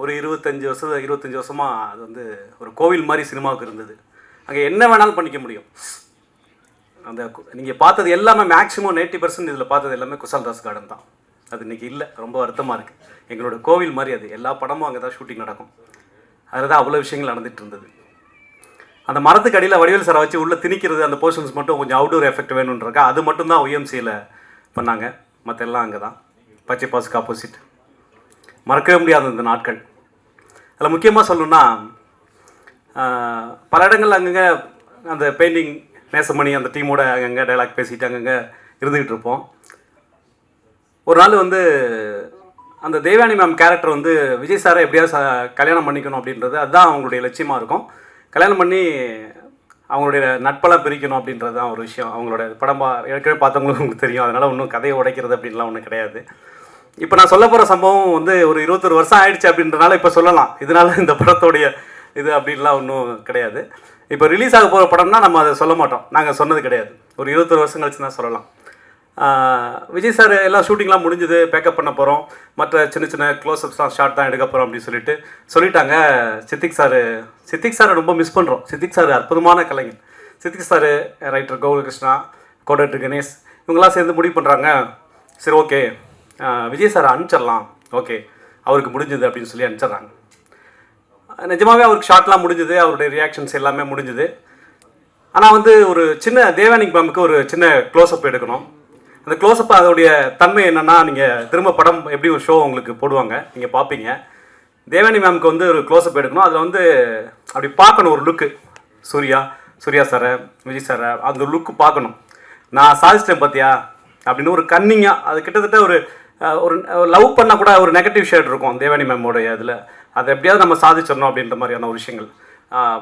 ஒரு இருபத்தஞ்சி வருஷம் இருபத்தஞ்சி வருஷமாக அது வந்து ஒரு கோவில் மாதிரி சினிமாவுக்கு இருந்தது. அங்கே என்ன வேணாலும் பண்ணிக்க முடியும். அந்த நீங்கள் பார்த்தது எல்லாமே மேக்ஸிமம் 90% பர்சன்ட் இதில் பார்த்தது எல்லாமே குசல் ராஸ் கார்டன் தான். அது இன்னைக்கு இல்லை ரொம்ப வருத்தமாக இருக்குது எங்களோட கோவில் மாதிரி அது எல்லா படமும் அங்கே தான் ஷூட்டிங் நடக்கும். அதில் தான் அவ்வளோ விஷயங்கள் நடந்துட்டு இருந்தது. அந்த மரத்துக்கு அடியில் வடிவேல் சாரை வச்சு உள்ளே திணிக்கிறது அந்த போர்ஷன்ஸ் மட்டும் கொஞ்சம் அவுடோர் எஃபெக்ட் வேணுன்றக்கா அது மட்டும் தான் ஒய்எம்சியில் பண்ணாங்க மற்ற எல்லாம் அங்கே தான் பச்சை பாசுக்கு ஆப்போசிட் மறக்கவே முடியாத அந்த நாட்கள். அதில் முக்கியமாக சொல்லணும்னா பல இடங்கள்ல அங்கங்கே அந்த பெயிண்டிங் நேசமணி அந்த டீமோட அங்கங்கே டைலாக் பேசிட்டு அங்கங்கே இருந்துக்கிட்டு இருப்போம். ஒரு நாள் வந்து அந்த தேவானி மேம் கேரக்டர் வந்து விஜய் சாரை எப்படியாவது கல்யாணம் பண்ணிக்கணும் அப்படின்றது அதுதான் அவங்களுடைய லட்சியமாக இருக்கும். கல்யாணம் பண்ணி அவங்களுடைய நட்பெல்லாம் பிரிக்கணும் அப்படின்றது தான் ஒரு விஷயம். அவங்களோட படம் பா ஏற்கனவே பார்த்தவங்களுக்கு உங்களுக்கு தெரியும். அதனால் ஒன்றும் கதையை உடைக்கிறது அப்படின்லாம் ஒன்றும் கிடையாது. இப்போ நான் சொல்ல போகிற சம்பவம் வந்து ஒரு இருபத்தொரு வருஷம் ஆயிடுச்சு அப்படின்றனால இப்போ சொல்லலாம். இதனால இந்த படத்தோடைய இது அப்படின்லாம் ஒன்றும் கிடையாது. இப்போ ரிலீஸ் ஆக போகிற படம்னா நம்ம அதை சொல்ல மாட்டோம். நாங்கள் சொன்னது கிடையாது. ஒரு இருபத்தொரு வருஷம் கழிச்சு தான் சொல்லலாம். விஜய் சார் எல்லாம் ஷூட்டிங்லாம் முடிஞ்சது பேக்கப் பண்ண போகிறோம் மற்ற சின்ன சின்ன க்ளோஸ்அப்ஸ்லாம் ஷார்ட் தான் எடுக்க போகிறோம் அப்படின்னு சொல்லிட்டு சொல்லிட்டாங்க. சித்திக் சார் சித்திக் சாரை ரொம்ப மிஸ் பண்ணுறோம் சித்திக் சார் அற்புதமான கலைஞர். சித்திக் சார் ரைட்டர் கோகுலகிருஷ்ணா கோடர் கணேஷ் இவங்கெல்லாம் சேர்ந்து முடிவு பண்ணுறாங்க சரி ஓகே விஜய் சார் அனுப்பிச்சிடலாம். ஓகே. அவருக்கு முடிஞ்சது அப்படின்னு சொல்லி அனுப்பிச்சிடுறாங்க. நிஜமாகவே அவருக்கு ஷார்ட்லாம் முடிஞ்சது அவருடைய ரியாக்ஷன்ஸ் எல்லாமே முடிஞ்சது. ஆனால் வந்து ஒரு சின்ன தேவானிக் மேமுக்கு ஒரு சின்ன க்ளோஸ்அப் எடுக்கணும். அந்த க்ளோஸ்அப் அதோடைய தன்மை என்னென்னா நீங்கள் திரும்ப படம் எப்படி ஒரு ஷோ உங்களுக்கு போடுவாங்க நீங்கள் பார்ப்பீங்க தேவானி மேம்க்கு வந்து ஒரு க்ளோஸ்அப் எடுக்கணும். அதில் வந்து அப்படி பார்க்கணும் ஒரு லுக்கு சூர்யா சூர்யா சாரை விஜய் சாரை அந்த லுக்கு பார்க்கணும். நான் சாதிச்சிட்டேன் பார்த்தியா அப்படின்னு ஒரு கன்னிங்காக அது கிட்டத்தட்ட ஒரு ஒரு லவ் பண்ணால் கூட ஒரு நெகட்டிவ் ஷேட் இருக்கும் தேவானி மேமோடைய இதில். அதை எப்படியாவது நம்ம சாதிச்சிடணும் அப்படின்ற மாதிரியான ஒரு விஷயங்கள்.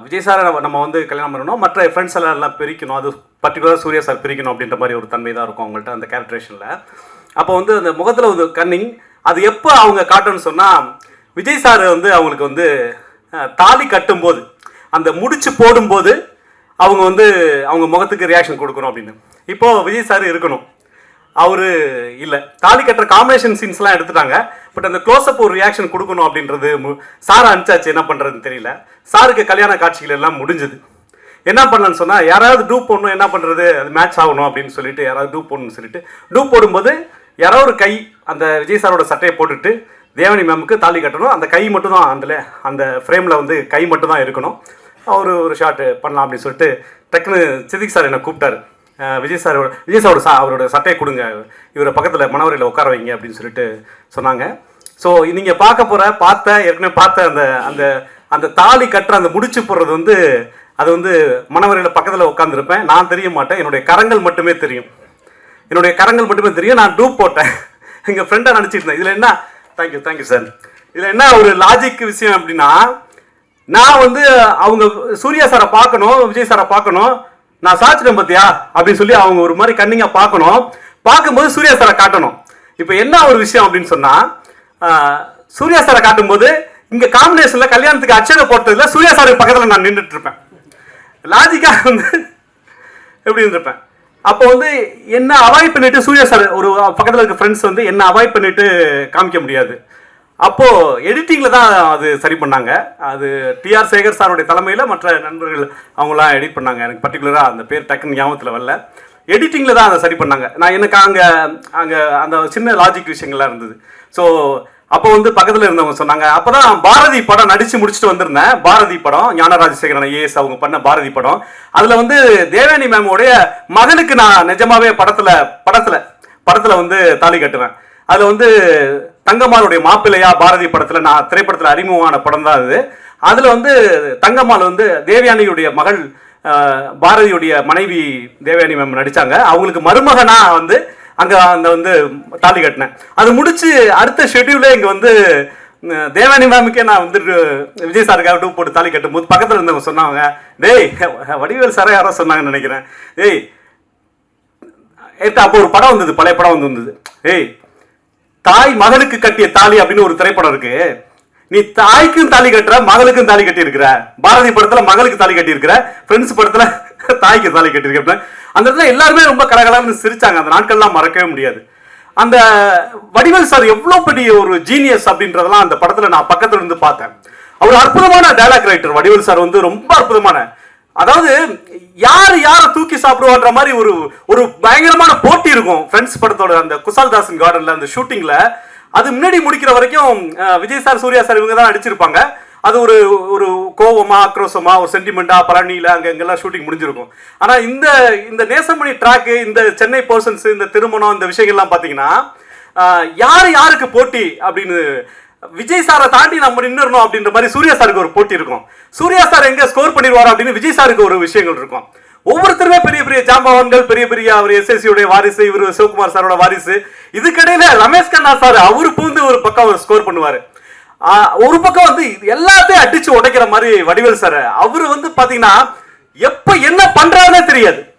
விஜய் சாரை நம்ம நம்ம வந்து கல்யாணம் பண்ணணும். மற்ற ஃப்ரெண்ட்ஸ் எல்லாம் எல்லாம் பிரிக்கணும். அது பர்டிகுலராக சூர்யா சார் பிரிக்கணும் அப்படின்ற மாதிரி ஒரு தன்மை தான் இருக்கும் அவங்கள்ட்ட அந்த கேரக்டரேஷனில் அப்போ வந்து அந்த முகத்தில் வந்து கன்னிங் அது எப்போ அவங்க காட்டணும்னு சொன்னால் விஜய் சார் வந்து அவங்களுக்கு வந்து தாலி கட்டும்போது அந்த முடிச்சு போடும்போது அவங்க வந்து அவங்க முகத்துக்கு ரியாக்ஷன் கொடுக்கணும் அப்படின்னு. இப்போது விஜய் சார் இருக்கணும். அவர் இல்லை. தாலி கட்டுற காம்பினேஷன் சீன்ஸ்லாம் எடுத்துட்டாங்க. பட் அந்த க்ளோஸ்அப் ஒரு ரியாக்ஷன் கொடுக்கணும் அப்படின்றது மு- சார் அனுப்பிச்சாச்சு. என்ன பண்ணுறதுன்னு தெரியல. சாருக்கு கல்யாண காட்சிகள் எல்லாம் முடிஞ்சது. என்ன பண்ணலான்னு சொன்னால் யாராவது டூப் போடணும் என்ன பண்ணுறது அது மேட்ச் ஆகணும் அப்படின்னு சொல்லிட்டு யாராவது டூப் போடணும்னு சொல்லிட்டு டூப் போடும்போது யாரோ ஒரு கை அந்த விஜய் சாரோட சட்டையை போட்டுட்டு தேவனி மேமுக்கு தாலி கட்டணும். அந்த கை மட்டும் தான் அதில் அந்த ஃப்ரேமில் வந்து கை மட்டும் தான் இருக்கணும். அவர் ஒரு ஷாட்டு பண்ணலாம் அப்படின்னு சொல்லிட்டு டக்குன்னு சிதிக் சார் என்னை கூப்பிட்டாரு. விஜய் சார் விஜய் சாரோட சா அவரோட சட்டையை கொடுங்க. இவரை பக்கத்தில் மணவரையில் உட்கார வைங்க அப்படின்னு சொல்லிட்டு சொன்னாங்க. ஸோ நீங்கள் பார்க்க போகிற பார்த்த ஏற்கனவே பார்த்த அந்த அந்த அந்த தாலி கட்டுற அந்த முடிச்சு போடுறது வந்து அது வந்து மணவரையில் பக்கத்தில் உட்காந்துருப்பேன் நான் தெரிய மாட்டேன். என்னுடைய கரங்கள் மட்டுமே தெரியும். என்னுடைய கரங்கள் மட்டுமே தெரியும். நான் டூப் போட்டேன். எங்கள் ஃப்ரெண்டாக நினச்சிட்டு இருந்தேன். இதில் என்ன? தேங்க்யூ தேங்க்யூ சார் இதில் என்ன ஒரு லாஜிக் விஷயம் அப்படின்னா நான் வந்து அவங்க சூர்யா சாரை பார்க்கணும் விஜய் சாரை பார்க்கணும். நான் சாச்சிட்டேன் பார்த்தியா அப்படின்னு சொல்லி அவங்க ஒரு மாதிரி கண்ணிங்க பார்க்கணும். பார்க்கும்போது சூர்யா சாரை காட்டணும். இப்போ என்ன ஒரு விஷயம் அப்படின்னு சொன்னால் சூர்யா சாரை காட்டும்போது இங்கே காம்பினேஷனில் கல்யாணத்துக்கு அச்சனை போட்டதுல சூர்யா சார் பக்கத்தில் நான் நின்றுட்டு இருப்பேன். லாஜிக்காக வந்து எப்படி இருந்திருப்பேன்? அப்போ வந்து என்ன அவாய்ட் பண்ணிட்டு சூர்யா சார் ஒரு பக்கத்தில் இருக்க ஃப்ரெண்ட்ஸ் வந்து என்ன அவாய்ட் பண்ணிட்டு காமிக்க முடியாது. அப்போ எடிட்டிங்கில் தான் அது சரி பண்ணாங்க. அது டிஆர் சேகர் சாருடைய தலைமையில் மற்ற நண்பர்கள் அவங்களாம் எடிட் பண்ணாங்க. எனக்கு பர்டிகுலராக அந்த பேர் டக்குன்னு ஞாபகத்தில் வரல. எடிட்டிங்கில் தான் அதை சரி பண்ணாங்க. நான் எனக்கு அங்கே அங்கே அந்த சின்ன லாஜிக் விஷயங்கள்லாம் இருந்தது. ஸோ அப்போ வந்து பக்கத்தில் இருந்தவங்க சொன்னாங்க அப்போ தான் பாரதி படம் நடித்து முடிச்சுட்டு வந்திருந்தேன். பாரதி படம் ஞான ஏஎஸ் அவங்க பண்ண பாரதி படம். அதில் வந்து தேவயானி மேமோடைய மகனுக்கு நான் நிஜமாவே படத்தில் படத்தில் படத்தில் வந்து தாலி கட்டுவேன். அதில் வந்து தங்கம்மாளுடைய மாப்பிள்ளையா பாரதி படத்தில் நான் திரைப்படத்தில் அறிமுகமான படம் தான் அது. அதில் வந்து தங்கம்மாள் வந்து தேவயானியுடைய மகள் பாரதியுடைய மனைவி தேவயானி மேம் நடித்தாங்க அவங்களுக்கு மருமகனாக வந்து அங்கே அந்த வந்து தாலி கட்டினேன். அது முடித்து அடுத்த ஷெட்யூலே இங்கே வந்து தேவானி மேமுக்கே நான் வந்து விஜய் சாருக்காக டூ போட்டு தாலி கட்டும் போது பக்கத்தில் இருந்தவங்க சொன்னாங்க டேய் வடிவேல் சாரே யாரோ சொன்னாங்கன்னு நினைக்கிறேன். டேய் ஏத்த அப்போ ஒரு படம் வந்தது பழைய படம் வந்து வந்தது. ஏய் தாய் மகனுக்கு கட்டிய தாலி அப்படின்னு ஒரு திரைப்படம் இருக்கு. நீ தாய்க்கும் தாலி கட்டுற மகளுக்கும் தாலி கட்டி இருக்கிற பாரதி படத்துல மகளுக்கு தாலி கட்டி இருக்கிற ஃப்ரெண்ட்ஸ் படத்துல தாய்க்கு தாலி கட்டியிருக்க அந்த இடத்துல எல்லாருமே ரொம்ப கலகலன்னு சிரிச்சாங்க. அந்த நாட்கள்லாம் மறக்கவே முடியாது. அந்த வடிவேல் சார் எவ்வளோ பெரிய ஒரு ஜீனியஸ் அப்படின்றதெல்லாம் அந்த படத்துல நான் பக்கத்துல இருந்து பார்த்தேன். அவர் அற்புதமான டைலாக் ரைட்டர் வடிவேல் சார் வந்து ரொம்ப அற்புதமான அதாவது யார் யாரை தூக்கி சாப்பிடுவான்ற மாதிரி ஒரு ஒரு பயங்கரமான போட்டி இருக்கும். ஃப்ரெண்ட்ஸ் படத்தோட அந்த குசால் தாசன் கார்டன்ல அந்த ஷூட்டிங்ல அது முன்னாடி முடிக்கிற வரைக்கும் விஜய் சார் சூர்யா சார் இவங்க தான் நடிச்சிருப்பாங்க. அது ஒரு ஒரு கோவமா ஆக்ரோஷமா ஒரு சென்டிமெண்டா பழனியில அங்க இங்கெல்லாம் ஷூட்டிங் முடிஞ்சிருக்கும். ஆனா இந்த இந்த நேசமணி ட்ராக்கு இந்த சென்னை பர்சன்ஸ் இந்த திருமணம் இந்த விஷயங்கள்லாம் பாத்தீங்கன்னா யார் யாருக்கு போட்டி அப்படின்னு விஜய் சாரை தாண்டி நம்ம நின்றுணும் அப்படின்ற மாதிரி சூர்யா சாருக்கு ஒரு போட்டி இருக்கும். சூர்யா சார் எங்க ஸ்கோர் பண்ணிடுவார் அப்படின்னு விஜய் சாருக்கு ஒரு விஷயங்கள் இருக்கும். ஒவ்வொருத்தருமே பெரிய பெரிய ஜாம்பவான்கள் பெரிய பெரிய அவர் எஸ்எஸ்சியுடைய வாரிசு இவர் சிவகுமார் சாரோட வாரிசு. இதுக்கிடையில ரமேஷ் கண்ணா சார் அவரு பூந்து ஒரு பக்கம் அவர் ஸ்கோர் பண்ணுவாரு. ஆஹ் ஒரு பக்கம் வந்து எல்லாத்தையும் அடிச்சு உடைக்கிற மாதிரி வடிவேல் சார் அவரு வந்து பாத்தீங்கன்னா எப்ப என்ன பண்றாருன்னே தெரியாது.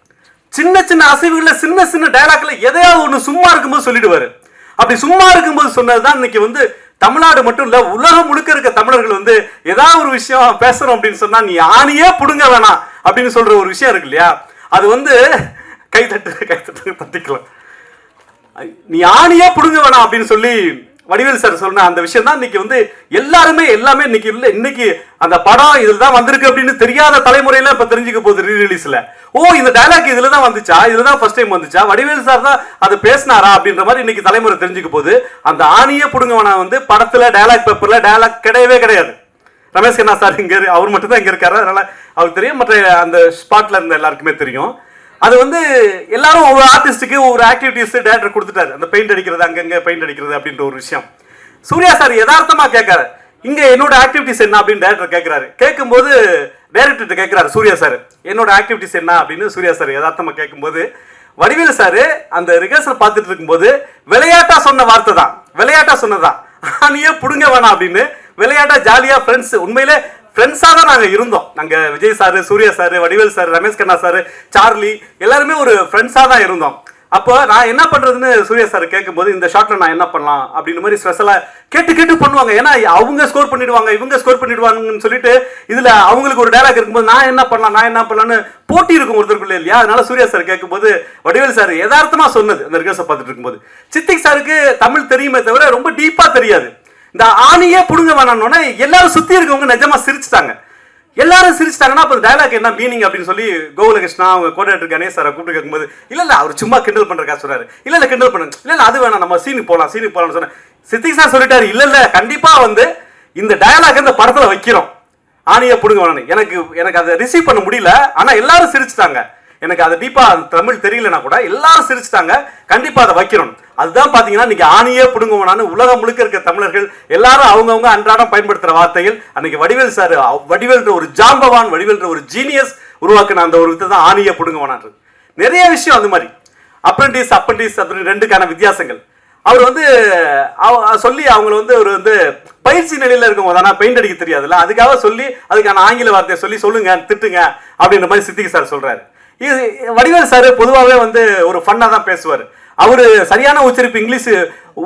சின்ன சின்ன அசைவுகள்ல சின்ன சின்ன டயலாக்ல எதையாவது ஒண்ணு சும்மா இருக்கும்போது சொல்லிடுவாரு. அப்படி சும்மா இருக்கும்போது சொன்னதுதான் இன்னைக்கு வந்து தமிழ்நாடு மட்டும் இல்ல உலகம் முழுக்க இருக்க தமிழர்கள் வந்து ஏதாவது ஒரு விஷயம் பேசுறோம் அப்படின்னு சொன்னா நீ யானையே புடுங்க வேணாம் அப்படின்னு சொல்ற ஒரு விஷயம் இருக்கு இல்லையா? அது வந்து கைத்தட்டு கைத்தட்டு தட்டிக்கலாம். நீ யானையே புடுங்க வேணாம் அப்படின்னு சொல்லி வடிவேல் சார் சொன்ன அந்த விஷயம் தான் இன்னைக்கு வந்து எல்லாருமே எல்லாமே இன்னைக்கு இல்லை இன்னைக்கு அந்த படம் இதில் தான் வந்திருக்கு அப்படின்னு தெரியாத தலைமுறையில இப்போ தெரிஞ்சுக்க போகுது ரீ ரிலீஸ்ல ஓ இந்த டைலாக் இதில் தான் வந்துச்சா? இதில் தான் ஃபர்ஸ்ட் டைம் வந்துச்சா? வடிவேல் சார் தான் அது பேசினாரா அப்படின்ற மாதிரி இன்னைக்கு தலைமுறை தெரிஞ்சுக்க போகுது. அந்த ஆணிய புடுங்க வந்து படத்தில் டைலாக் பேப்பரில் டைலாக் கிடையவே கிடையாது. ரமேஷ் கண்ணா சார் இங்கே அவர் மட்டும் தான் இங்கே இருக்காரு. அதனால அவருக்கு தெரியும். மற்ற அந்த ஸ்பாட்டில் இருந்த எல்லாருக்குமே தெரியும். அது வந்து எல்லாரும் ஒவ்வொரு ஆர்டிஸ்ட்டுக்கு ஒவ்வொரு ஆக்டிவிட்டிஸ் டேரக்டர் கொடுத்துட்டாரு. அந்த பெயிண்ட் அடிக்கிறது அங்கங்கே பெயிண்ட் அடிக்கிறது அப்படின்ற ஒரு விஷயம். சூர்யா சார் யதார்த்தமா கேட்காரு இங்கே என்னோட ஆக்டிவிட்டிஸ் என்ன அப்படின்னு டேரக்டர் கேட்குறாரு. கேட்கும்போது டேரக்டர்கிட்ட கேட்குறாரு சூர்யா சார் என்னோட ஆக்டிவிட்டிஸ் என்ன? அப்படின்னு சூர்யா சார் யதார்த்தமாக கேட்கும்போது வடிவேல் சார் அந்த ரிஹர்சல் பார்த்துட்டு இருக்கும்போது விளையாட்டா சொன்ன வார்த்தை தான். விளையாட்டா சொன்னதான் ஆனியே பிடுங்க வேணாம் அப்படின்னு விளையாட்டா ஜாலியாக ஃப்ரெண்ட்ஸ் உண்மையிலே ஃப்ரெண்ட்ஸாக தான் நாங்கள் இருந்தோம். நாங்கள் Vijay sir Suriya sir Vadivel sir Ramesh Khanna sir Charlie எல்லாருமே ஒரு ஃப்ரெண்ட்ஸாக தான் இருந்தோம். அப்போ நான் என்ன பண்ணுறதுன்னு சூர்யா சார் கேட்கும்போது இந்த ஷாட்டில் நான் என்ன பண்ணலாம் அப்படின்னு மாதிரி ஸ்பெஷலாக கேட்டு கேட்டு பண்ணுவாங்க. ஏன்னா அவங்க ஸ்கோர் பண்ணிடுவாங்க இவங்க ஸ்கோர் பண்ணிடுவாங்கன்னு சொல்லிட்டு இதில் அவங்களுக்கு ஒரு டைலாக் இருக்கும்போது நான் என்ன பண்ணலாம் நான் என்ன பண்ணலான்னு போட்டி இருக்கும் ஒருத்தருக்குள்ள இல்லையா? அதனால சூர்யா சார் கேட்கும்போது வடிவேல் சார் யதார்த்தமாக சொன்னது. அந்த ரிகர்சல் பார்த்துட்டு இருக்கும்போது. சித்திக் சாருக்கு தமிழ் தெரியுமே தவிர ரொம்ப டீப்பாக தெரியாது. இந்த ஆணியே புடுங்க வேணாம்னு எல்லாரும் சுத்தி இருக்கவங்க நிஜமா சிரிச்சுட்டாங்க. எல்லாரும் சிரிச்சிட்டாங்கன்னா அப்போ டயலாக் என்ன மீனிங் அப்படின்னு சொல்லி கோகுலகிருஷ்ணா அவங்க கோடேட்டர் கணேஷ் சாரை கூப்பிட்டு கேட்கும்போது இல்ல இல்ல அவர் சும்மா கிண்டல் பண்றக்கா சொல்றாரு. இல்ல இல்ல கிண்டல் பண்ணுங்க. இல்ல இல்ல அது வேணாம். நம்ம சீனுக்கு போகலாம் சீனுக்கு போகலாம்னு சொன்னேன். சித்திக் சார் சொல்லிட்டாரு இல்ல இல்ல கண்டிப்பா வந்து இந்த டயலாக் இந்த படத்துல வைக்கிறோம். ஆணியை பிடுங்க வேணாம் எனக்கு எனக்கு அதை ரிசீவ் பண்ண முடியல. ஆனா எல்லாரும் சிரிச்சிட்டாங்க. எனக்கு அது டீப்பாக தமிழ் தெரியலனா கூட எல்லாரும் சிரிச்சிட்டாங்க. கண்டிப்பாக அதை வைக்கணும். அதுதான் பார்த்தீங்கன்னா இன்றைக்கி ஆணியே புடுங்க உலகம் முழுக்க இருக்க தமிழர்கள் எல்லாரும் அவங்கவுங்க அன்றாடம் பயன்படுத்துகிற வார்த்தைகள். அன்றைக்கி வடிவேல் சார் வடிவேல்ன்ற ஒரு ஜாம்பவான் வடிவேல்ன்ற ஒரு ஜீனியஸ் உருவாக்குன அந்த ஒரு விதத்தை தான் ஆணியே புடுங்க நிறைய விஷயம் அந்த மாதிரி. அப்ரண்டிஸ் அப்பண்டிஸ் அப்படின்னு ரெண்டுக்கான வித்தியாசங்கள். அவர் வந்து அவ- சொல்லி அவங்கள வந்து ஒரு வந்து பயிற்சி நிலையில் இருக்கவங்க தானே. பெயிண்ட் அடிக்க தெரியாதுல்ல. அதுக்காக சொல்லி அதுக்கான ஆங்கில வார்த்தையை சொல்லி சொல்லுங்க திட்டுங்க அப்படின்ற மாதிரி சித்திக் சார் சொல்கிறாரு இது வடிவேல் சார் பொதுவாகவே வந்து ஒரு ஃபன்னாக தான் பேசுவார். அவர் சரியான உச்சரிப்பு இங்கிலீஷ்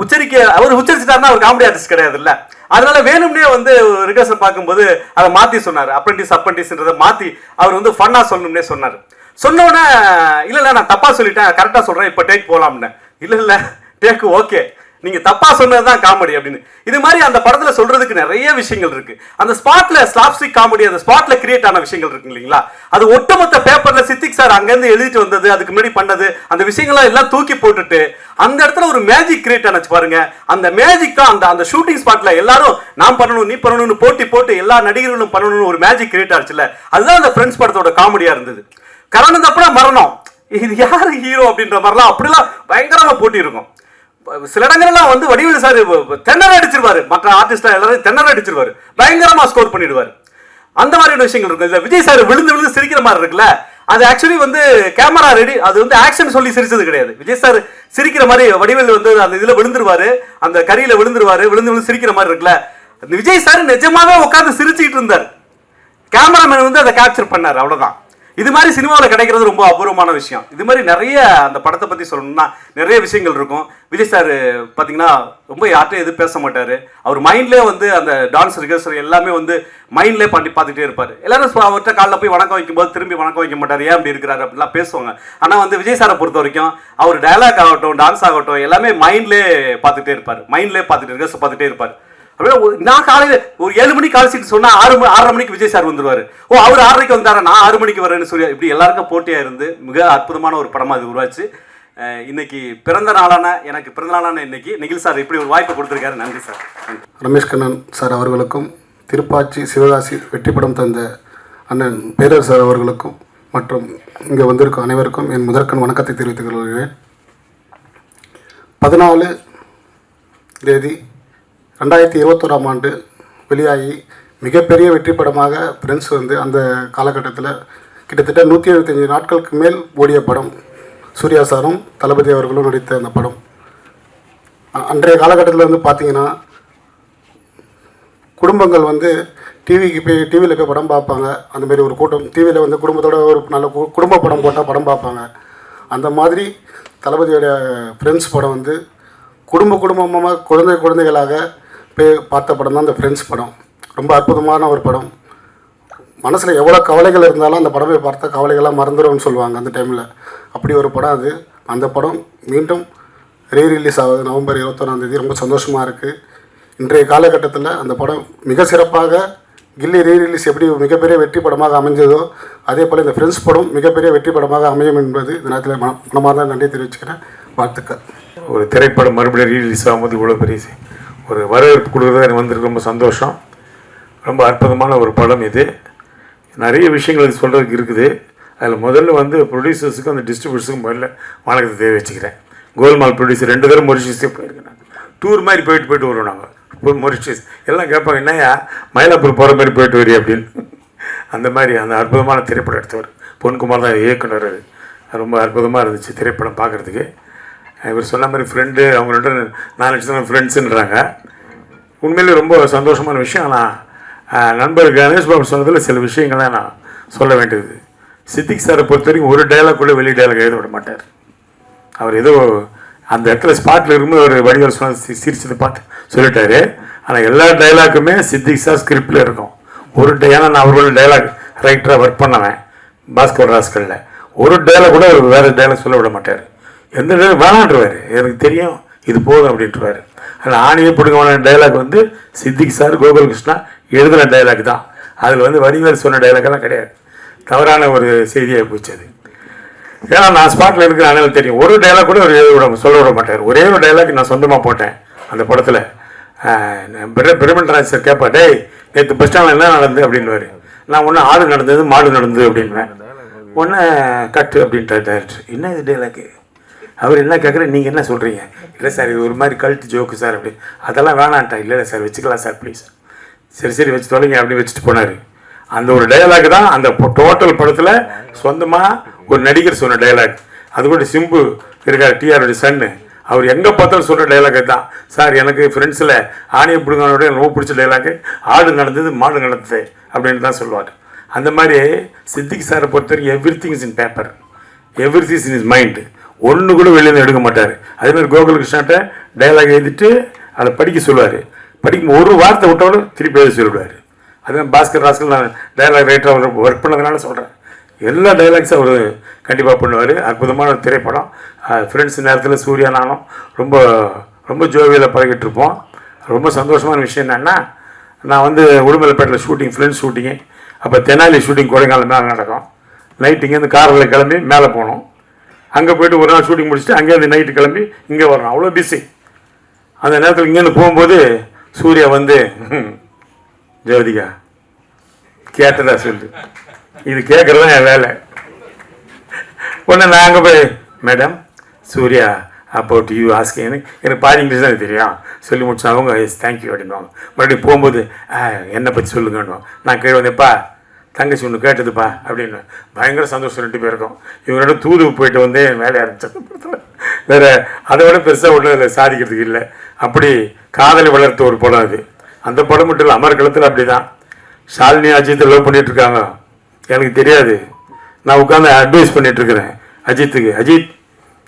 உச்சரிக்க அவர் உச்சரிச்சிட்டாருன்னா அவர் காமெடி ஆர்டிஸ்ட் கிடையாது இல்லை அதனால வேணும்னே வந்து ரிகர்சல் பார்க்கும்போது அதை மாற்றி சொன்னார். அப்ரண்டிஸ் அப்ரெண்டிஸ்ன்றதை மாற்றி அவர் வந்து ஃபன்னாக சொல்லணும்னே சொன்னார். சொன்ன இல்லை இல்லை நான் தப்பாக சொல்லிட்டேன். கரெக்டாக சொல்கிறேன் இப்போ டேக் போகலாம்னு இல்லை இல்லை டேக் ஓகே நீங்க தப்பா சொன்னதுதான் காமெடி அப்படின்னு. இது மாதிரி அந்த படத்துல சொல்றதுக்கு நிறைய விஷயங்கள் இருக்கு. அந்த ஸ்பாட்ல ஸ்லாப்ஸ்டிக் காமெடி அந்த ஸ்பாட்ல கிரியேட் ஆன விஷயங்கள் இருக்கு இல்லைங்களா? அது ஒட்டுமொத்த பேப்பர்ல சித்திக் சார் அங்கிருந்து எழுதிட்டு வந்தது அதுக்கு முன்னாடி பண்ணது அந்த விஷயங்கள்லாம் எல்லாம் தூக்கி போட்டுட்டு அந்த இடத்துல ஒரு மேஜிக் கிரியேட் ஆனச்சு பாருங்க. அந்த மேஜிக் தான் அந்த அந்த ஷூட்டிங் ஸ்பாட்ல எல்லாரும் நான் பண்ணணும் நீ பண்ணணும்னு போட்டி போட்டு எல்லா நடிகர்களும் பண்ணணும்னு ஒரு மேஜிக் கிரியேட் ஆச்சுல அதுதான் அந்த ஃப்ரெண்ட்ஸ் படத்தோட காமெடியா இருந்தது. கரணம் தப்புனா மரணம். இது யாரு ஹீரோ அப்படின்ற மாதிரிலாம் அப்படிலாம் பயங்கரமா போட்டி இருக்கும் சில இடங்கள்லாம் வந்து வடிவேலு சார் தென்னரை அடிச்சிருவாரு. மற்ற ஆர்டிஸ்டா எல்லாரும் தென்னரை அடிச்சிருவாரு. பயங்கரமா ஸ்கோர் பண்ணிடுவார். அந்த மாதிரியான விஷயங்கள் இருக்கும். இந்த விஜய் சார் விழுந்து விழுந்து சிரிக்கிற மாதிரி இருக்குல்ல அது ஆக்சுவலி வந்து கேமரா ரெடி அது வந்து ஆக்ஷன் சொல்லி சிரிச்சது கிடையாது. விஜய் சார் சிரிக்கிற மாதிரி வடிவேலு வந்து அந்த இதுல விழுந்துருவாரு அந்த கரியில விழுந்துருவாரு விழுந்து விழுந்து சிரிக்கிற மாதிரி இருக்குல்ல. அந்த விஜய் சார் நிஜமாவே உட்காந்து சிரிச்சுக்கிட்டு இருந்தார். கேமராமேன் வந்து அதை கேப்சர் பண்ணார் அவ்வளவுதான். இது மாதிரி சினிமாவில் கிடைக்கிறது ரொம்ப அபூர்வமான விஷயம். இது மாதிரி நிறைய அந்த படத்தை பற்றி சொல்லணும்னா நிறைய விஷயங்கள் இருக்கும். விஜய் சார் பார்த்தீங்கன்னா ரொம்ப யார்ட்டையும் எதுவும் பேச மாட்டார். அவர் மைண்ட்லேயே வந்து அந்த டான்ஸ் ரிகர்சல் எல்லாமே வந்து மைண்ட்லேயே பண்ணி பார்த்துட்டே இருப்பார். எல்லாரும் அவர்கிட்ட காலைல போய் வணக்கம் வைக்கும்போது திரும்பி வணக்கம் வைக்க மாட்டார். ஏன் அப்படி இருக்கிறாரு? அப்படிலாம் பேசுவாங்க. ஆனால் வந்து விஜய் சாரை பொறுத்த வரைக்கும் அவர் டயலாக் ஆகட்டும் டான்ஸ் ஆகட்டும் எல்லாமே மைண்ட்லேயே பார்த்துட்டே இருப்பார். மைண்ட்லேயே பார்த்துட்டு ரிகர்சல் பார்த்துட்டே இருப்பார். அப்படியே ஒரு- நான் காலையில் ஒரு ஏழு மணிக்கு காலை சீட்டு சொன்னால் ஆறு மணி ஆறரை மணிக்கு விஜய் சார் வந்துருவார். ஓ அவர் ஆறரைக்கு வந்தாரா? நான் ஆறு மணிக்கு வரேன்னு சொல்லி இப்படி எல்லாருக்கும் போட்டியாக இருந்து மிக அற்புதமான ஒரு படமாக அது உருவாச்சு. இன்னைக்கு பிறந்த நாளான எனக்கு பிறந்த நாளான இன்னைக்கு நிகில் சார் இப்படி ஒரு வாய்ப்பு கொடுத்துருக்காரு. நன்றி சார். ரமேஷ் கண்ணன் சார் அவர்களுக்கும் திருப்பாச்சி சிவகாசி வெற்றிப்படம் தந்த அண்ணன் பேரர் சார் அவர்களுக்கும் மற்றும் இங்கே வந்திருக்கும் அனைவருக்கும் என் முதற்கண் வணக்கத்தை தெரிவித்துக் கொள்கிறேன். பதினாலு தேதி ரெண்டாயிரத்தி இருபத்தோராம் ஆண்டு வெளியாகி மிகப்பெரிய வெற்றி படமாக பிரின்ஸ் வந்து அந்த காலகட்டத்தில் கிட்டத்தட்ட நூற்றி எழுபத்தஞ்சு நாட்களுக்கு மேல் ஓடிய படம் சூர்யா சாரும் தளபதி அவர்களும் நடித்த அந்த படம். அன்றைய காலகட்டத்தில் வந்து பார்த்தீங்கன்னா குடும்பங்கள் வந்து டிவிக்கு போய் டிவியில் போய் படம் பார்ப்பாங்க. அந்தமாரி ஒரு கூட்டம் டிவியில் வந்து குடும்பத்தோட ஒரு நல்ல குடும்ப படம் போட்டால் படம் பார்ப்பாங்க. அந்த மாதிரி தளபதியோட ஃப்ரெண்ட்ஸ் படம் வந்து குடும்ப குடும்பமாக குழந்தை குழந்தைகளாக பார்த்த படம் தான் அந்த ஃப்ரெண்ட்ஸ் படம். ரொம்ப அற்புதமான ஒரு படம். மனசில் எவ்வளோ கவலைகள் இருந்தாலும் அந்த படமே பார்த்தா கவலைகள்லாம் மறந்துடும்னு சொல்லுவாங்க அந்த டைமில் அப்படி ஒரு படம் அது. அந்த படம் மீண்டும் ரீ ரிலீஸ் ஆகுது. நவம்பர் இருபத்தொன்னாந்தேதி ரொம்ப சந்தோஷமாக இருக்குது இன்றைய காலகட்டத்தில் அந்த படம் மிக சிறப்பாக கில்லி ரீ ரிலீஸ் எப்படி மிகப்பெரிய வெற்றி படமாக அமைஞ்சதோ அதே போல் இந்த ஃப்ரெண்ட்ஸ் படம் மிகப்பெரிய வெற்றி படமாக அமையும் என்பது இந்த நேரத்தில் மன மனமார்ந்த நன்றி தெரிவிச்சுக்கிறேன். வாழ்த்துக்கள். ஒரு திரைப்படம் மறுபடியும் ரீ ரிலீஸ் ஆகும்போது இவ்வளோ பெரிய ஒரு வரவேற்பு கொடுக்குறது எனக்கு வந்திருக்கு. ரொம்ப சந்தோஷம். ரொம்ப அற்புதமான ஒரு படம் இது. நிறைய விஷயங்கள் சொல்கிறதுக்கு இருக்குது. அதில் முதல்ல வந்து ப்ரொடியூசர்ஸுக்கும் அந்த டிஸ்ட்ரிபியூட்டர்ஸுக்கும் முதல்ல வணக்கத்தை தெரிவிச்சுக்கிறேன். கோல்மால் ப்ரொடியூசர் ரெண்டு தடவை மொரிஷியஸே போயிருக்கேன் நான். டூர் மாதிரி போயிட்டு போயிட்டு வருவோம் நாங்கள் மொரிஷியஸ் எல்லாம் கேட்பாங்க என்னையா மயிலாப்பூர் போகிற மாதிரி போயிட்டு வரி அப்படின்னு. அந்த மாதிரி அந்த அற்புதமான திரைப்படம் எடுத்தவர் பொன்குமார் தான் இயக்குனர் அது. ரொம்ப அற்புதமாக இருந்துச்சு திரைப்படம் பார்க்குறதுக்கு. இவர் சொன்ன மாதிரி ஃப்ரெண்டு அவங்க ரெண்டு நாலு லட்சம் ஃப்ரெண்ட்ஸுன்றாங்க உண்மையிலே ரொம்ப சந்தோஷமான விஷயம். ஆனால் நண்பர் கணேஷ் பாபு சொன்னதில் சில விஷயங்களை நான் சொல்ல வேண்டியது. சித்திக் சாரை பொறுத்த வரைக்கும் ஒரு டைலாக் கூட வெளி டைலாக் எழுத விட மாட்டார். அவர் ஏதோ அந்த இடத்துல ஸ்பாட்டில் இருக்கும்போது ஒரு வடிவர் சொன்ன சிரிச்சதை பார்த்து சொல்லிட்டாரு. ஆனால் எல்லா டைலாக்குமே சித்திக் சார் ஸ்கிரிப்டில் இருக்கும். ஒரு ஏன்னா நான் அவரோட டைலாக் ரைட்டராக ஒர்க் பண்ணுவேன். பாஸ்கர் ராஸ்கரில் ஒரு டைலாக் கூட அவர் வேறு டைலாக் சொல்ல விட மாட்டார். எந்த நேரம் வேணான்றவார். எனக்கு தெரியும் இது போதும் அப்படின்றவாரு. ஆனால் ஆணையை பிடுங்கமான டைலாக் வந்து சித்திக் சார் கோகுல் கிருஷ்ணா எழுதின டைலாக் தான். அதில் வந்து வடிவேல் சொன்ன டைலாக்கெல்லாம் கிடையாது. தவறான ஒரு செய்தியாக போச்சு அது. ஏன்னா நான் ஸ்பாட்டில் இருக்கிற அண்ணல் தெரியும். ஒரு டைலாக் கூட அவர் விட சொல்ல விட மாட்டார். ஒரே ஒரு டைலாக் நான் சொந்தமாக போட்டேன் அந்த படத்தில். பிரமன்ராஜ் சார் கேட்பா டேய் நேற்று பஸ் ஸ்டாண்டில் என்ன நடந்தது? அப்படின்வாரு நான் ஒன்று ஆடு நடந்தது மாடு நடந்தது அப்படின்வேன் ஒன்று கட்டு அப்படின்ட்டு டேரக்டர் என்ன இது டைலாக்கு அவர் என்ன கேட்குற நீங்கள் என்ன சொல்கிறீங்க இல்லை சார் இது ஒரு மாதிரி கல்ட்டு ஜோக்கு சார் அப்படி. அதெல்லாம் வேணான்ட்டா இல்லை இல்லை சார் வச்சுக்கலாம் சார் ப்ளீஸ் சரி சரி வச்சு தொலைங்க அப்படி வச்சுட்டு போனார். அந்த ஒரு டயலாக் தான் அந்த டோட்டல் படத்தில் சொந்தமாக ஒரு நடிகர் சொன்ன டயலாக் அது கூட சிம்பு இருக்கார் டிஆருடைய சன்னு அவர் எங்கே பார்த்தாலும் சொல்கிற டைலாக் தான். சார் எனக்கு ஃப்ரெண்ட்ஸில் ஆணையை பிடுங்கனோட எனக்கு ரொம்ப பிடிச்ச டைலாக்கு ஆடு நடந்தது மாடு நடந்தது அப்படின்னு தான் சொல்லுவார். அந்த மாதிரி சித்திக் சாரை பொறுத்தவரைக்கும் every things in paper every things in is mind ஒன்று கூட வெளியில் எடுக்க மாட்டார். அதேமாதிரி கோகுலகிருஷ்ணாட்ட கோகுல் கிருஷ்ணாட்ட டைலாக் எழுதிட்டு அதை படிக்க சொல்லுவார். படிக்கும் ஒரு வார்த்தை விட்டாலும் திருப்பி எழுதி சொல்லிவிடுவார் அதுதான் பாஸ்கர் ராஸ்கல் நான் டைலாக் ரைட்டர் ஒர்க் பண்ணதுனால சொல்கிறேன் எல்லா டைலாக்ஸும் அவர் கண்டிப்பாக பண்ணுவார். அற்புதமான திரைப்படம். ஃப்ரெண்ட்ஸ் நேரத்தில் சூர்யா நானும் ரொம்ப ரொம்ப ஜோவியில் பழகிட்டு இருப்போம். ரொம்ப சந்தோஷமான விஷயம் என்னென்னா நான் வந்து உடுமலைப்பேட்டில் ஷூட்டிங் ஃப்ரெண்ட்ஸ் ஷூட்டிங்கு அப்போ தெனாலி ஷூட்டிங் கொடைக்கானல் மேலே நடக்கும். நைட்டு இங்கேருந்து காரில் கிளம்பி மேலே போனோம் அங்கே போயிட்டு ஒரு நாள் ஷூட்டிங் முடிச்சுட்டு அங்கேருந்து நைட்டு கிளம்பி இங்கே வரணும் அவ்வளோ பிஸி அந்த நேரத்தில் இங்கேருந்து போகும்போது சூர்யா வந்து ஜோதிகா கேட்டதா சொல்லு. இது கேட்குறது தான் என் வேலை. ஒன்று நான் அங்கே போய் madam Suriya about you ask எனக்கு எனக்கு பாதி இங்கிலீஷ் தான் தெரியும். சொல்லி முடிச்சு அவங்க எஸ் தேங்க்யூ அப்படின்வாங்க மறுபடியும் போகும்போது "ஆ, என்னை பற்றி சொல்லுங்கன்னு நான் கீழே வந்தேப்பா தங்கச்சி ஒன்று கேட்டதுப்பா அப்படின்னு. பயங்கர சந்தோஷம் ரெண்டு பேருக்கும். இவங்களோட தூது போயிட்டு வந்து என் வேலையை ஆரம்பிச்சது வேற அதை விட பெருசாக ஒன்றும் அதில் சாதிக்கிறதுக்கு இல்லை. அப்படி காதலை வளர்த்த ஒரு படம் அது. அந்த படம் மட்டும் இல்லை அமர்களத்தில் அப்படி தான் ஷாலினி அஜித்தை லவ் பண்ணிகிட்ருக்காங்க இருக்காங்க. எனக்கு தெரியாது. நான் உட்காந்து அட்வைஸ் பண்ணிட்டு இருக்கிறேன். அஜித்துக்கு. அஜித்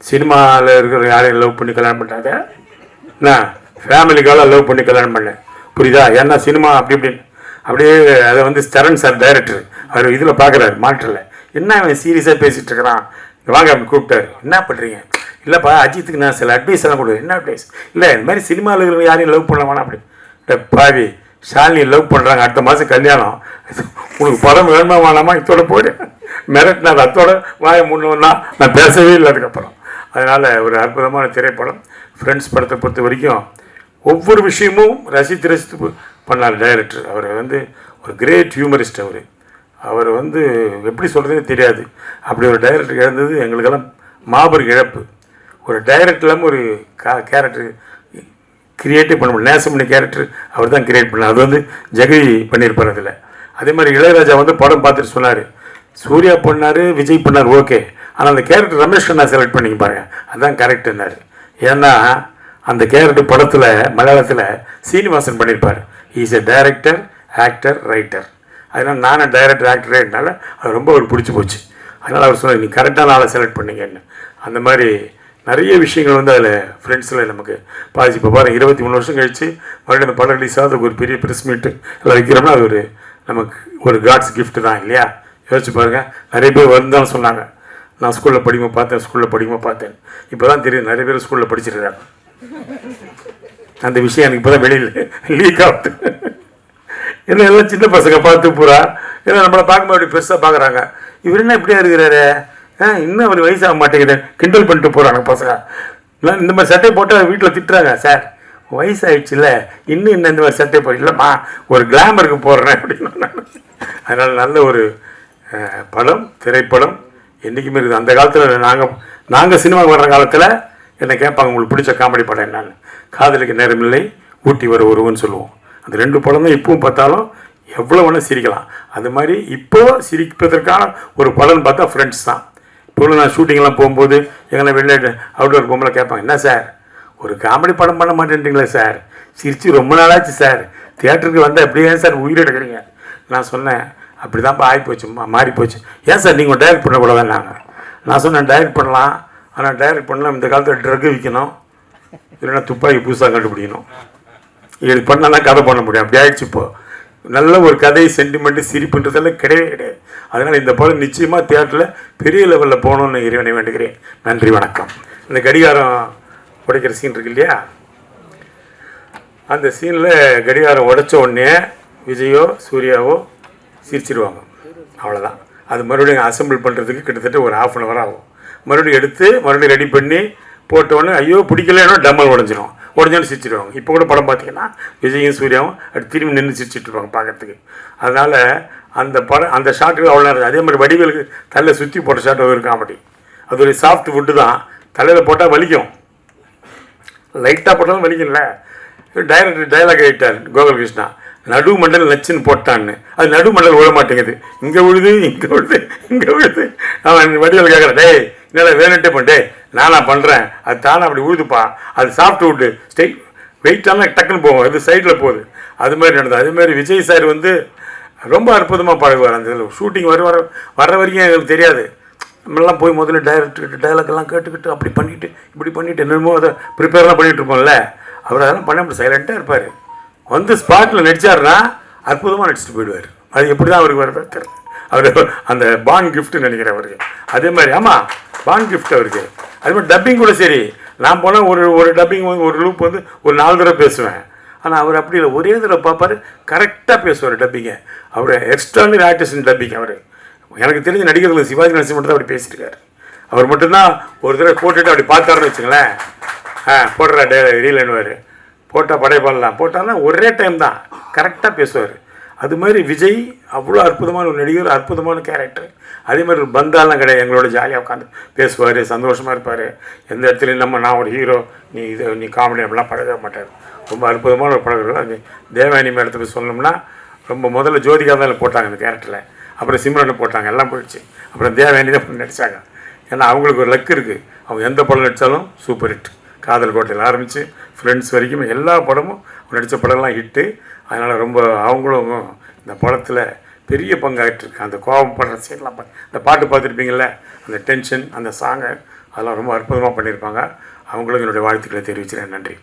சினிமாவில் இருக்கிற யாரையும் லவ் பண்ணி கல்யாணம் பண்ணாத. நான் ஃபேமிலிக்காக லவ் பண்ணி கல்யாணம் பண்ணேன் புரியுதா? ஏன்னா சினிமா அப்படி இப்படின்னு. அப்படியே அதை வந்து சரண் சார் டைரக்டர் அவர் இதில் பார்க்குறாரு மாற்றில். என்ன அவன் சீரியஸாக பேசிகிட்டு இருக்கிறான்? வாங்க அப்படி கூப்பிட்டாரு. என்ன பண்ணுறீங்க இல்லைப்பா அஜித்துக்கு நான் சில அட்வைஸ் எல்லாம் கொடுக்குறேன் என்ன அட்வைஸ் இல்லை இந்த மாதிரி சினிமாவில் யாரையும் லவ் பண்ண வேணாம் அப்படி. டேய் பாவி ஷாலினி லவ் பண்ணுறாங்க அடுத்த மாதம் கல்யாணம். உனக்கு படம் வேணுமா வேணாமா? இதோட போயிடு. நான் அத்தோட வாய முன்னோன்னா நான் பேசவே இல்லை அதுக்கப்புறம். அதனால் ஒரு அற்புதமான திரைப்படம். ஃப்ரெண்ட்ஸ் படத்தை பொறுத்த வரைக்கும் ஒவ்வொரு விஷயமும் ரசித்து ரசித்து பண்ணார் டைரக்டர் அவர் வந்து ஒரு கிரேட் ஹியூமரிஸ்ட் அவர். அவர் வந்து எப்படி சொல்கிறதுன்னு தெரியாது. அப்படி ஒரு டைரக்டர் இழந்தது எங்களுக்கெல்லாம் மாபெரும் இழப்பு. ஒரு டைரக்டர் இல்லாமல் ஒரு கா கேரக்டர் கிரியேட்டே பண்ண முடியல. நேசமணி கேரக்டர் அவர் தான் கிரியேட் பண்ணார். அது வந்து ஜெகதி பண்ணியிருப்பார் அதில். அதே மாதிரி இளையராஜா வந்து படம் பார்த்துட்டு சொன்னார். சூர்யா பண்ணார் விஜய் பண்ணார் ஓகே. ஆனால் அந்த கேரக்டர் ரமேஷ் கண்ணா செலக்ட் பண்ணிங்க பாருங்க. அதுதான் கரெக்டுன்னாரு ஏன்னா அந்த கேரக்டர் படத்தில் மலையாளத்தில் சீனிவாசன் பண்ணியிருப்பார் is a director actor writer அதனால் நானும் டைரக்டர் ஆக்டர் அது ரொம்ப அவர் பிடிச்சி போச்சு. அதனால் அவர் சொன்னார் நீ கரெக்டான ஆளை செலக்ட் பண்ணிங்கன்னு. அந்த மாதிரி நிறைய விஷயங்கள் வந்து அதில் ஃப்ரெண்ட்ஸில் நமக்கு பாதிச்சு. இப்போ பாருங்கள் இருபத்தி மூணு வருஷம் கழிச்சு மறுபடியும் அந்த படம் ரிலீஸ் ஆகுது ஒரு பெரிய ப்ரெஸ் மீட்டு எல்லாம் வைக்கிறோம்னா அது ஒரு நமக்கு ஒரு காட்ஸ் கிஃப்ட் தான் இல்லையா? யோசிச்சு பாருங்கள் நிறைய பேர் வந்தாலும் சொன்னாங்க நான் ஸ்கூலில் படிக்கும்போது பார்த்தேன் ஸ்கூலில் படிக்கும்போது பார்த்தேன். இப்போ தான் தெரியும் நிறைய பேர் ஸ்கூலில் படிச்சிருக்காங்க அந்த விஷயம் எனக்கு இப்போ தான் வெளியில் லீக் ஆகுது ஏன்னா எல்லாம் சின்ன பசங்க பார்த்து பூரா. ஏன்னா நம்மளை பார்க்கும்போது அப்படி பெருசாக பார்க்குறாங்க. இவர் என்ன இப்படியா இருக்கிறாரு? ஆ இன்னும் அவர் வயசாக மாட்டேங்குது. கிண்டல் பண்ணிட்டு போகிறாங்க பசங்க. இல்லை இந்த மாதிரி சட்டை போட்டால் வீட்டில் திட்டுறாங்க சார். வயசாயிடுச்சுல்ல. இன்னும் இன்னும் இந்த மாதிரி சட்டை போட இல்லைம்மா ஒரு கிளாமருக்கு போடுறேன் அப்படின்னு நான். அதனால் நல்ல ஒரு படம் திரைப்படம். என்றைக்குமே இருக்குது. அந்த காலத்தில் நாங்கள் நாங்கள் சினிமாவுக்கு வர்ற காலத்தில் என்னை கேட்பாங்க உங்களுக்கு பிடிச்ச காமெடி படம் என்னன்னு? காதலுக்கு நேரமில்லை ஊட்டி வர ஒருவன் சொல்லுவோம். அந்த ரெண்டு படம் தான் இப்பவும் பார்த்தாலும் எவ்வளோ வேணால் சிரிக்கலாம். அது மாதிரி இப்போ சிரிப்பதற்கான ஒரு படம்னு பார்த்தா ஃப்ரெண்ட்ஸ் தான். இப்போ நான் ஷூட்டிங்லாம் போகும்போது எங்கன்னா வெளில அவுட்டோர் போகும்போது கேட்பாங்க என்ன சார்? ஒரு காமெடி படம் பண்ண மாட்டேன்றீங்களே சார்? சிரிச்சு ரொம்ப நாளாச்சு சார். தியேட்டருக்கு வந்தால் எப்படியே சார் உயிர் எடுக்கிறீங்க நான் சொன்னேன் அப்படி தான்ப்பா ஆகிப்போச்சு போச்சு மாறி போச்சு ஏன் சார் நீங்கள் டைரக்ட் பண்ணக்கூடாதுன்னாங்க? நான் சொன்னேன் டைரக்ட் பண்ணலாம். ஆனால் டைரக்ட் பண்ணலாம் இந்த காலத்தில் ட்ரக்கு விற்கணும் இல்லைன்னா துப்பாக்கி புதுசாக கண்டுபிடிக்கணும். இது பண்ணால் கதை பண்ண முடியும். அப்படி ஆயிடுச்சு இப்போ. நல்ல ஒரு கதை சென்டிமெண்ட்டு சிரிப்புன்றதெல்லாம் கிடையவே கிடையாது. அதனால் இந்த படம் நிச்சயமாக தியேட்டரில் பெரிய லெவலில் போகணும்னு இறைவனை வேண்டுகிறேன். நன்றி வணக்கம். இந்த கடிகாரம் உடைக்கிற சீன் இருக்கு இல்லையா? அந்த சீனில் கடிகாரம் உடைச்ச உடனே விஜயோ சூர்யாவோ சிரிச்சிருவாங்க. அவ்வளோதான் அது மறுபடியும் அசெம்பிள் பண்ணுறதுக்கு கிட்டத்தட்ட ஒரு ஹாஃப் அன் ஹவர் ஆகும். மறுபடியும் எடுத்து மறுபடியும் ரெடி பண்ணி போட்ட ஐயோ பிடிக்கலன்னா டம்மல் உடஞ்சிரும். உடஞ்சோன்னு சிரிச்சிருவாங்க. இப்போ கூட படம் பார்த்தீங்கன்னா விஜயும் சூர்யாவும் அப்படி திரும்பி நின்று சிரிச்சிட்ருப்பாங்க பார்க்கறதுக்கு அதனால் அந்த படம் அந்த ஷாட்டுக்கு அவ்வளோ நேரம் அதே மாதிரி வடிவேலுக்கு தலையில் சுற்றி போட்ட ஷாட் ஒரு காமெடி அது ஒரு சாஃப்ட் ஃபுட்டு தான். தலையில் போட்டால் வலிக்கும். லைட்டாக போட்டாலும் வலிக்கல டைரக்டர் டைலாக் ஆகிட்டார் கோகுல்கிருஷ்ணா நடு மண்டல் நச்சுன்னு போட்டான்னு. அது நடு மண்டல் விழ மாட்டேங்குது. இங்கே விழுது இங்கே விழுது இங்கே விழுது. அவன் வடிவில் கேட்குறேன் டேய் என்னடா வேணுன்ட்டே பண்ணிட்டே நானா பண்ணுறேன் அது தானே? அப்படி உழுதுப்பா. அது சாஃப்ட் வுட்டு ஸ்டெய் வெயிட்டாலாம் டக்குன்னு போகும். இது சைடில் போகுது. அது மாதிரி நடந்தது. அதுமாதிரி விஜய் சார் வந்து ரொம்ப அற்புதமாக பழகுவார் அந்த இதில். ஷூட்டிங் வர வர வர்ற வரைக்கும் எங்களுக்கு தெரியாது. நம்மளாம் போய் முதல்ல டைரக்டர்கிட்ட டைலாக்லாம் கேட்டுக்கிட்டு அப்படி பண்ணிட்டு இப்படி பண்ணிட்டு என்னமோ அதை ப்ரிப்பேர்லாம் பண்ணிகிட்டு இருப்போம்ல. அவர் அதெல்லாம் பண்ண முடியும் சைலண்ட்டாக இருப்பார். வந்து ஸ்பாட்டில் நடிச்சாருன்னா அற்புதமாக நடிச்சுட்டு போயிடுவார். அது எப்படி தான் அவருக்கு வர தெரியல. அவர் அந்த பான் கிஃப்ட்டு நினைக்கிறேன் அவருக்கு. அதே மாதிரி ஆமாம் பான் கிஃப்ட் அவருக்கு. அது மாதிரி டப்பிங் கூட சரி. நான் போனால் ஒரு ஒரு டப்பிங் வந்து ஒரு லூப் வந்து ஒரு நாலு தடவை பேசுவேன். ஆனால் அவர் அப்படி இல்லை. ஒரே தடவை பார்ப்பார் கரெக்டாக பேசுவார் டப்பிங்க அவர் எக்ஸ்ட்ரானரி ஆர்டிஸ்ட் டப்பிங் அவர். எனக்கு தெரிஞ்ச நடிகர்கள் சிவாஜி கணேசன் மட்டும் தான் அப்படி பேசியிருக்காரு அவர் மட்டும்தான் ஒரு தடவை போட்டுட்டு அப்படி பார்த்தாருன்னு வச்சுங்களேன். ஆ போடுறா டே ரீலன்னுவார் போட்டால் படை பண்ணலாம் போட்டால்னா ஒரே டைம் தான். கரெக்டாக பேசுவார். அது மாதிரி விஜய் அவ்வளோ அற்புதமான ஒரு நடிகர் அற்புதமான கேரக்டர் அதே மாதிரி பந்தாலாம் கிடையாது. எங்களோட ஜாலியாக உட்காந்து பேசுவார் சந்தோஷமாக இருப்பார். எந்த இடத்துலையும் நம்ம நான் ஒரு ஹீரோ நீ இது நீ காமெடி அப்படிலாம் பழக மாட்டார். ரொம்ப அற்புதமான ஒரு பழகுறோம் அது தேவானி மேடத்தை போய் சொல்லணும்னா ரொம்ப முதல்ல ஜோதிகா தான் போட்டாங்க இந்த கேரக்டரில் அப்புறம் சிம்ரனை போட்டாங்க. எல்லாம் போயிடுச்சு. அப்புறம் தேவானி தான் நடித்தாங்க ஏன்னா அவங்களுக்கு ஒரு லக் இருக்குது அவங்க எந்த படம் நடித்தாலும் சூப்பர் ஹிட் காதல் கோட்டையில் ஆரம்பித்து ஃப்ரெண்ட்ஸ் வரைக்கும் எல்லா படமும் நடித்த படம்லாம் ஹிட்டு அதனால் ரொம்ப அவங்களும் இந்த படத்தில் பெரிய பங்காயிட்டிருக்கு அந்த கோபப்படுற சீன்லாம் பா- அந்த பாட்டு பார்த்துருப்பீங்கள்ல அந்த டென்ஷன் அந்த சாங்கை அதெல்லாம் ரொம்ப அற்புதமாக பண்ணியிருப்பாங்க. அவங்களுக்கு என்னுடைய வாழ்த்துக்களை தெரிவிச்சுறேன் நன்றி.